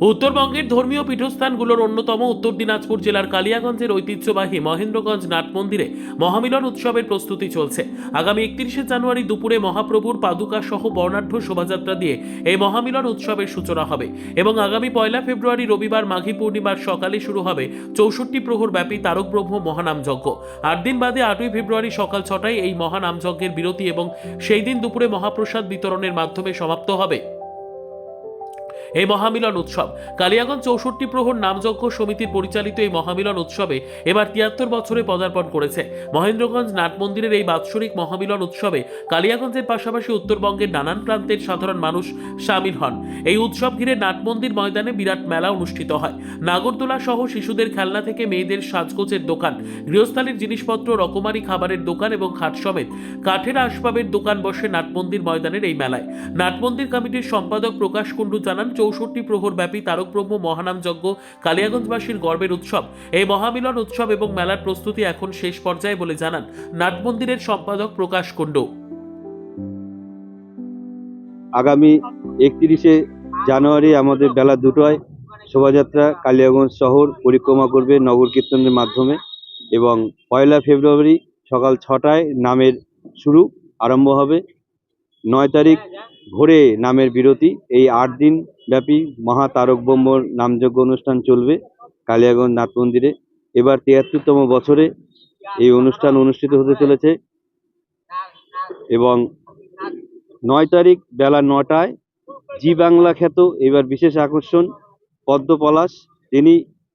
উত্তরবঙ্গের ধর্মীয় পীঠস্থানগুলোর অন্যতম উত্তর দিনাজপুর জেলার কালিয়াগঞ্জের ঐতিহ্যবাহী মহেন্দ্রগঞ্জ নাট মন্দিরে মহামিলন উৎসবের প্রস্তুতি চলছে। আগামী একত্রিশে জানুয়ারি দুপুরে মহাপ্রভুর পাদুকা সহ বর্ণাঢ্য শোভাযাত্রা দিয়ে এই মহামিলন উৎসবের সূচনা হবে এবং আগামী পয়লা ফেব্রুয়ারি রবিবার মাঘী পূর্ণিমার সকালে শুরু হবে চৌষট্টি প্রহর ব্যাপী তারক ব্রহ্ম মহানামযজ্ঞ। আট দিন বাদে আটই ফেব্রুয়ারি সকাল ছটায় এই মহানামযজ্ঞের বিরতি এবং সেই দিন দুপুরে মহাপ্রসাদ বিতরণের মাধ্যমে সমাপ্ত হবে। এই মহামিলন উৎসব। কালিয়াগঞ্জ চৌষট্টি প্রহর নামযজ্ঞ সমিতির পরিচালিত এই মহামিলন উৎসবে এবার তিয়াত্তর বছরে পদার্পণ করেছে। মহেন্দ্রগঞ্জ নাট মন্দিরের এই বাৎসরিক মহামিলন উৎসবে কালিয়াগঞ্জের পাশাপাশি উত্তরবঙ্গের নানান প্রান্তের সাধারণ মানুষ সামিল হন। এই উৎসব ঘিরে নাট মন্দির ময়দানে বিরাট মেলা অনুষ্ঠিত হয়। নাগরদোলা সহ শিশুদের খেলনা থেকে মেয়েদের সাজগোজের দোকান, গৃহস্থালির জিনিসপত্র, রকমারি খাবারের দোকান এবং খাট সমেত কাঠের আসবাবের দোকান বসে নাটমন্দির ময়দানের এই মেলায়। নাটমন্দির কমিটির সম্পাদক প্রকাশ কুণ্ডু জানান চৌষট্টি প্রহর ব্যাপী তারক ব্রহ্ম মহানাম যজ্ঞ কালিয়াগঞ্জবাসীর গর্বের উৎসব। এই মহামিলন উৎসব এবং মেলার প্রস্তুতি এখন শেষ পর্যায়ে বলে জানান নাটমন্দিরের সম্পাদক প্রকাশ কুণ্ডু। আগামী একত্রিশে জানুয়ারি আমাদের বেলা দুটোয় শোভাযাত্রা কালিয়াগঞ্জ শহর পরিক্রমা করবে নগর কীর্তনের মাধ্যমে এবং পয়লা ফেব্রুয়ারি সকাল ছটায় নামের শুরু আরম্ভ হবে। নয় তারিখ ভোরে নামের বিরতি। এই আট দিন ব্যাপী মহা তারক ব্রহ্মর নামযজ্ঞ অনুষ্ঠান চলবে কালিয়াগঞ্জ নাথ মন্দিরে। এবার তিয়াত্তরতম বছরে এই অনুষ্ঠান অনুষ্ঠিত হতে চলেছে এবং নয় তারিখ বেলা নটায় জি বাংলা খ্যাত, এবার বিশেষ আকর্ষণ, পদ্ম পলাশ। তিনি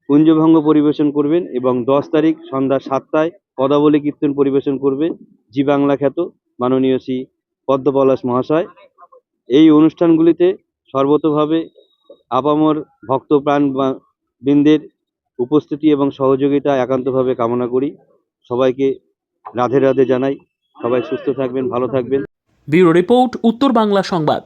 কুঞ্জভঙ্গ পরিবেশন করবেন এবং দশ তারিখ সন্ধ্যা সাতটায় পদাবলী কীর্তন পরিবেশন করবে জি বাংলা খ্যাত মাননীয় শ্রী পদ্মপলাশ মহাশয়। এই অনুষ্ঠানগুলিতে সর্বতভাবে আপামর ভক্তপ্রাণ বৃন্দের উপস্থিতি এবং সহযোগিতা একান্তভাবে কামনা করি। সবাইকে রাধে রাধে জানাই। সবাই সুস্থ থাকবেন, ভালো থাকবেন। ব্যুরো রিপোর্ট, উত্তর বাংলা সংবাদ।